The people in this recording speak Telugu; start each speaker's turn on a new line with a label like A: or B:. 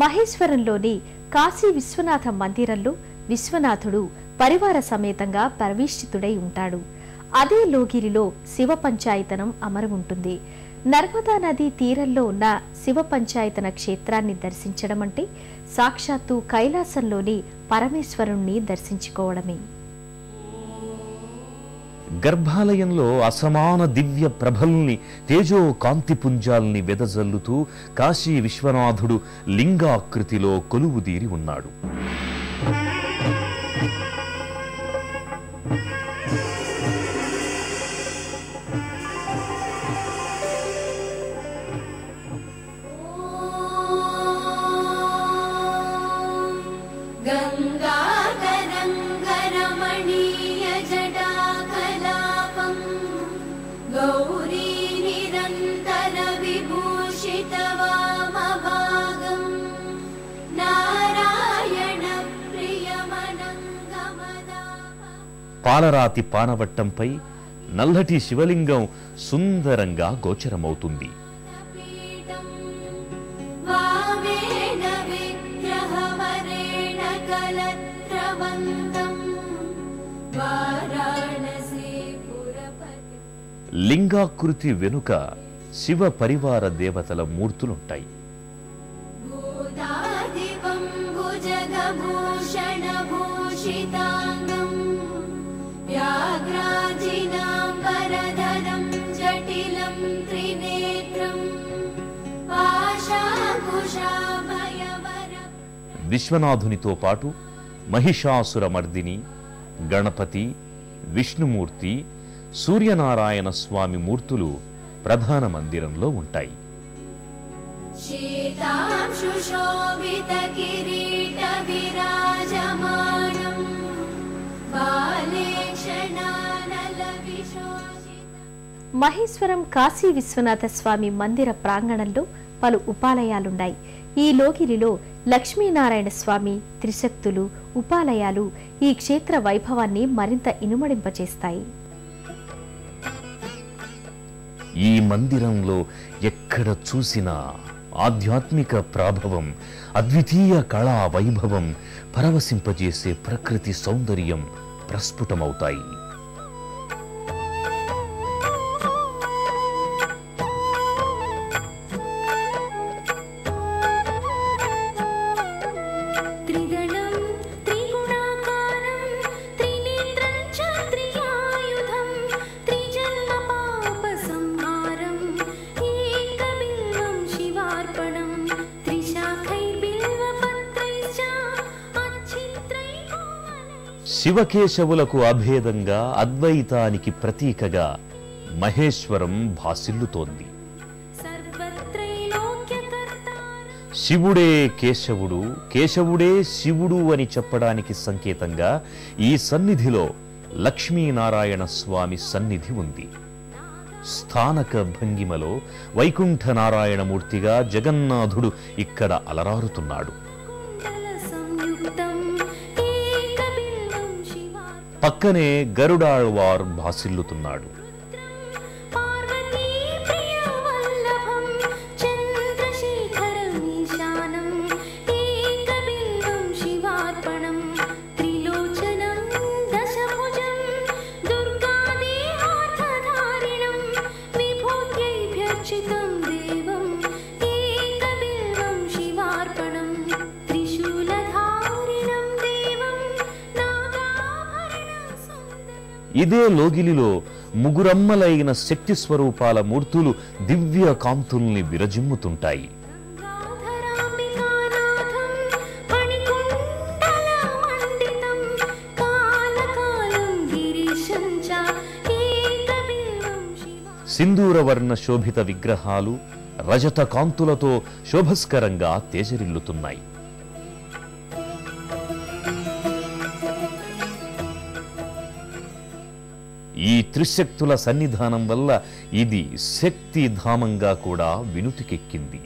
A: మహేశ్వరంలోని కాశీ విశ్వనాథ మందిరంలో విశ్వనాథుడు పరివార సమేతంగా పరవీష్టితుడై ఉంటాడు. అదే లోగిరిలో శివ పంచాయతనం అమరు ఉంటుంది. నర్మదా నది తీరంలో ఉన్న శివ పంచాయతన క్షేత్రాన్ని దర్శించడం అంటే సాక్షాత్తు కైలాసంలోని పరమేశ్వరుణ్ణి దర్శించుకోవడమే.
B: గర్భాలయంలో అసమాన దివ్య ప్రభల్ని తేజో కాంతిపుంజాల్ని వెదజల్లుతూ కాశీ విశ్వనాథుడు లింగాకృతిలో కొలువుదీరి ఉన్నాడు.
C: निरन्तरविभूषितवामभागम् नारायणप्रियमनङ्गमदापम्
B: పాలరాతి పానవట్టంపై నల్లటి శివలింగం సుందరంగా గోచరమవుతుంది
C: पीठम् वामेन विग्रहवरेण
B: లింగాకృతి వెనుక శివ పరివార దేవతల మూర్తులుంటాయి. విశ్వనాథునితో పాటు మహిషాసురమర్దిని గణపతి విష్ణుమూర్తి సూర్యనారాయణ స్వామి మూర్తులు ప్రధాన మందిరంలో ఉంటాయి.
A: మహేశ్వరం కాశీ విశ్వనాథ స్వామి మందిర ప్రాంగణంలో పలు ఉపాలయాలున్నాయి. ఈ లోగిలిలో లక్ష్మీనారాయణ స్వామి త్రిశక్తులు ఉపాలయాలు ఈ క్షేత్ర వైభవాన్ని మరింత ఇనుమడింపచేస్తాయి
B: ఈ మందిరంలో ఎక్కడ చూసినా ఆధ్యాత్మిక ప్రాభవం అద్వితీయ కళా వైభవం పరవశింపజేసే ప్రకృతి సౌందర్యం ప్రస్ఫుటమవుతాయి. శివకేశవులకు అభేదంగా అద్వైతానికి ప్రతీకగా మహేశ్వరం భాసిల్లుతోంది. శివుడే కేశవుడు కేశవుడే శివుడు అని చెప్పడానికి సంకేతంగా ఈ సన్నిధిలో లక్ష్మీనారాయణ స్వామి సన్నిధి ఉంది. స్థానక భంగిమలో వైకుంఠ నారాయణమూర్తిగా జగన్నాథుడు ఇక్కడ అలరారుతున్నాడు. పక్కనే గరుడాళ్వార్ భాసిల్లుతున్నాడు. ఇదే లోగిలిలో ముగురమ్మలైన శక్తి స్వరూపాల మూర్తులు దివ్య కాంతుల్ని విరజిమ్ముతుంటాయి. సింధూరవర్ణ శోభిత విగ్రహాలు రజత కాంతులతో శోభస్కరంగా తేజరిల్లుతున్నాయి. ఈ త్రిశక్తుల సన్నిధానం వల్ల ఇది శక్తిధామంగా కూడా వినుతికెక్కింది.